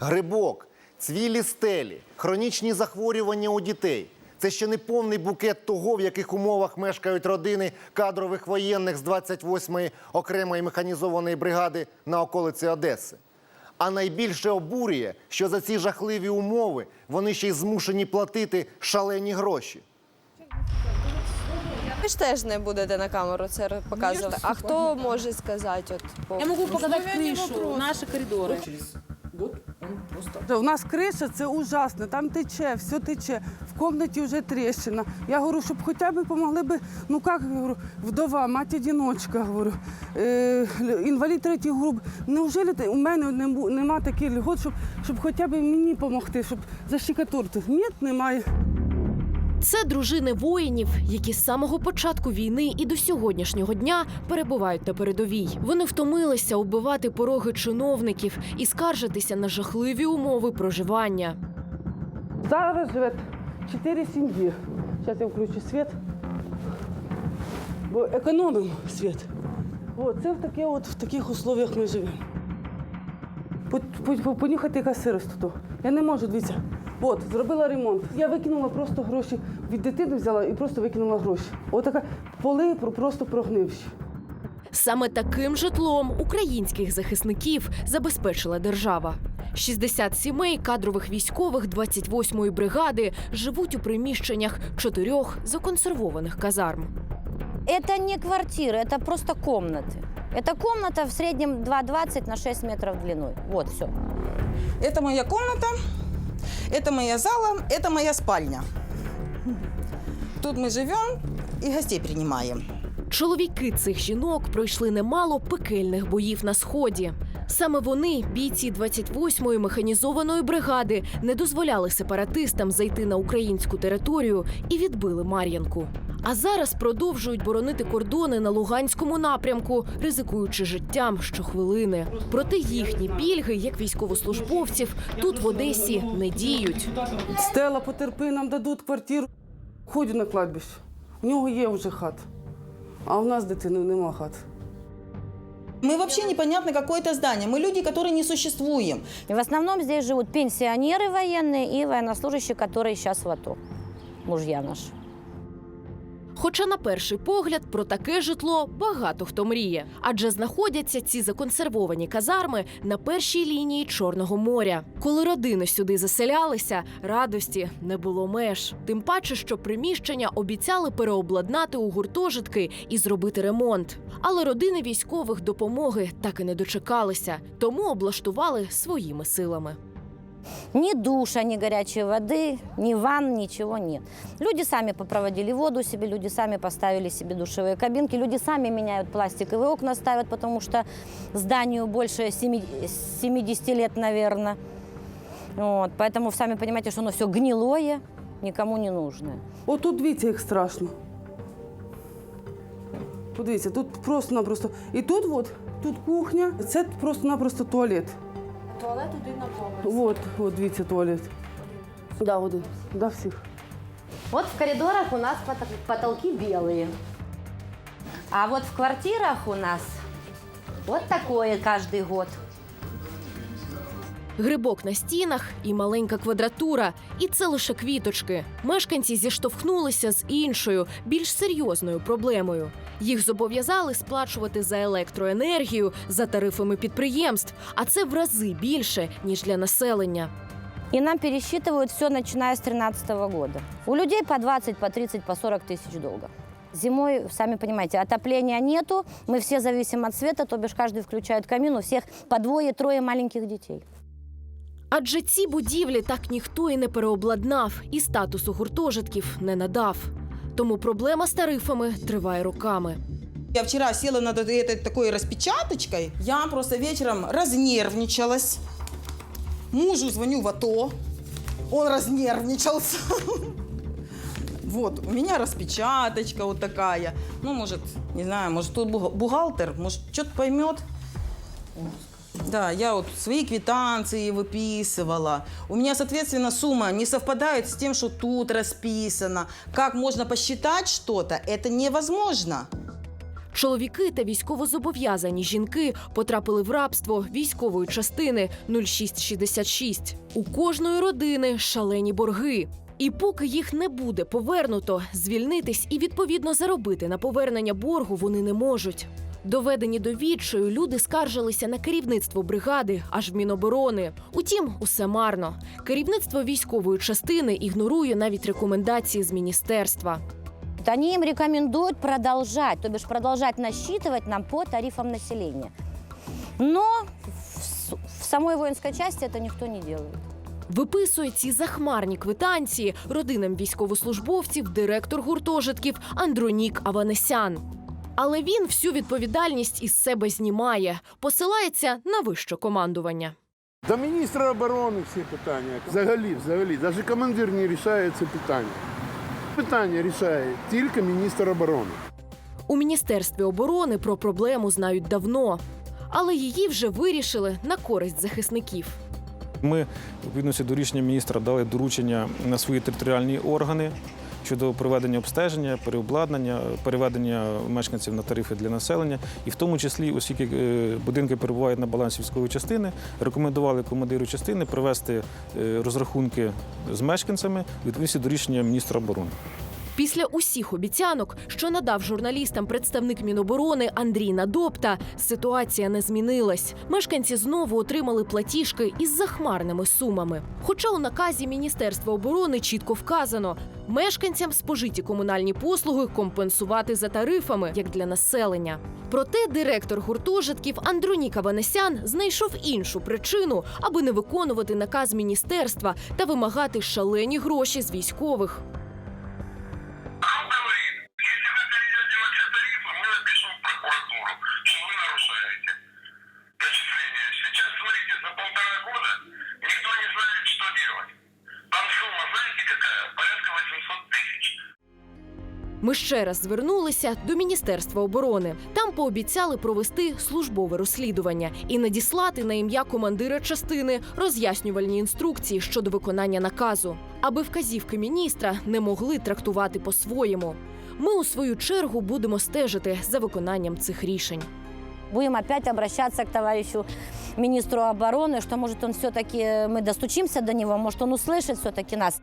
грибок, цвілі стелі, хронічні захворювання у дітей. Це ще не повний букет того, в яких умовах мешкають родини кадрових воєнних з 28-ї окремої механізованої бригади на околиці Одеси. А найбільше обурює, що за ці жахливі умови вони ще й змушені платити шалені гроші. Ви ж теж не будете на камеру це показувати. А хто може сказати? От, по... Я могу показать крышу, он просто. У нас криша це ужасно, там тече, все тече. В кімнаті вже тріщина. Я говорю, щоб хоча б допомогли б, ну як говорю, вдова, мать одиночка, говорю, е, інвалід третій груп. Неужели ти- у мене не нема таких льгот, щоб, щоб хоча б мені допомогти, щоб защекатурити? Ні, немає. Це дружини воїнів, які з самого початку війни і до сьогоднішнього дня перебувають на передовій. Вони втомилися убивати пороги чиновників і скаржитися на жахливі умови проживання. Зараз живе чотири сім'ї. Зараз я включу світ. Бо економимо світ. О, це в, таке, от, в таких условиях ми живемо. По- по- по- Понюхати яка сирость тут. Я не можу, дивіться. От, зробила ремонт. Я викинула просто гроші. Від дитини взяла і просто викинула гроші. Отака поли про- просто прогнивші. Саме таким житлом українських захисників забезпечила держава. 60 сімей кадрових військових 28-ї бригади живуть у приміщеннях чотирьох законсервованих казарм. Это не квартиры, это просто комнаты. Это комната в среднем 2,20 на 6 метров длиной. Вот, все. Это моя комната, это моя зала, это моя спальня. Тут мы живем и гостей принимаем. Чоловіки цих жінок пройшли немало пекельних боїв на сході. Саме вони, бійці 28-ї механізованої бригади, не дозволяли сепаратистам зайти на українську територію і відбили Мар'янку. А зараз продовжують боронити кордони на Луганському напрямку, ризикуючи життям щохвилини. Проте їхні пільги, як військовослужбовців, тут в Одесі не діють. Стела, потерпи, нам дадуть квартиру. Ходю на кладбище. У нього є вже хат. А у нас дитини нема хат. Мы вообще непонятно какое-то здание. Мы люди, которые не существуем. И в основном здесь живут пенсионеры военные и военнослужащие, которые сейчас в АТО. Мужья наши. Хоча на перший погляд про таке житло багато хто мріє, адже знаходяться ці законсервовані казарми на першій лінії Чорного моря. Коли родини сюди заселялися, радості не було меж. Тим паче, що приміщення обіцяли переобладнати у гуртожитки і зробити ремонт. Але родини військових допомоги так і не дочекалися, тому облаштували своїми силами. Ни душа, ни горячей воды, ни ванн, ничего нет. Люди сами попроводили воду себе, люди сами поставили себе душевые кабинки, люди сами меняют пластиковые окна, ставят, потому что зданию больше семи- 70 лет, наверное. Вот, поэтому сами понимаете, что оно все гнилое, никому не нужное. От тут дивіться, як страшно. Подивіться, тут просто-напросто. І тут от, тут кухня, це просто-напросто туалет. Туалет один на поверсі. От, от, дивіться, туалет. Да, один. Да, всіх. Вот в коридорах у нас пот- потолки белые. А вот в квартирах у нас вот такое каждый год. Грибок на стінах і маленька квадратура, і це лише квіточки. Мешканці зіштовхнулися з іншою, більш серйозною проблемою. Їх зобов'язали сплачувати за електроенергію за тарифами підприємств, а це в рази більше ніж для населення. И нам пересчитывают все, начиная с 2013 года. У людей по 20, по 30, по 40 тысяч долга. Зимой, сами понимаете, отопления нету, мы все зависим от света, то бишь каждый включает камин, у всех по двое-трое маленьких детей. Адже ці будівлі так ніхто і не переобладнав, і статусу гуртожитків не надав. Тому проблема з тарифами триває роками. Я вчера села над этой такой распечаточкой. Я просто вечером разнервничалась. Мужу звоню в АТО. Он разнервничался. Вот, у меня распечаточка вот такая. Ну, может, не знаю, может, тут бухгалтер, может, что-то поймет. Да, я вот свои квитанции выписывала. У меня, соответственно, сумма не совпадает с тем, что тут расписано. Как можно посчитать что-то, это невозможно. Чоловіки та військовозобов'язані жінки потрапили в рабство військової частини 0666. У кожної родини шалені борги. І поки їх не буде повернуто, звільнитись і відповідно заробити на повернення боргу вони не можуть. Доведені до відчаю, люди скаржилися на керівництво бригади аж в Міноборони. Утім, усе марно. Керівництво військової частини ігнорує навіть рекомендації з міністерства. Они им рекомендуют продолжать, то бишь продолжать насчитывать нам по тарифам населения. Но в, с- в самой воинской части это никто не делает. Виписує ці захмарні квитанції родинам військовослужбовців директор гуртожитків Андронік Аванесян. Але він всю відповідальність із себе знімає, посилається на вище командування. До міністра оборони всі питання. Взагалі, взагалі, навіть командир не рішає це питання. Питання рішає тільки міністр оборони. У міністерстві оборони про проблему знають давно, але її вже вирішили на користь захисників. Ми, відповідності до рішення міністра, дали доручення на свої територіальні органи щодо проведення обстеження, переобладнання, переведення мешканців на тарифи для населення, і в тому числі, оскільки е, будинки перебувають на балансі військової частини, рекомендували командиру частини провести е, розрахунки з мешканцями відповідно до рішення міністра оборони. Після усіх обіцянок, що надав журналістам представник Міноборони Андрій Надопта, ситуація не змінилась. Мешканці знову отримали платіжки із захмарними сумами. Хоча у наказі Міністерства оборони чітко вказано, мешканцям спожиті комунальні послуги компенсувати за тарифами, як для населення. Проте директор гуртожитків Андронік Аванесян знайшов іншу причину, аби не виконувати наказ міністерства та вимагати шалені гроші з військових. Ми ще раз звернулися до Міністерства оборони. Там пообіцяли провести службове розслідування і надіслати на ім'я командира частини роз'яснювальні інструкції щодо виконання наказу, аби вказівки міністра не могли трактувати по-своєму. Ми у свою чергу будемо стежити за виконанням цих рішень. Будем опять обращаться к товарищу министру обороны, что может он все-таки, мы достучимся до него, может он услышит все-таки нас.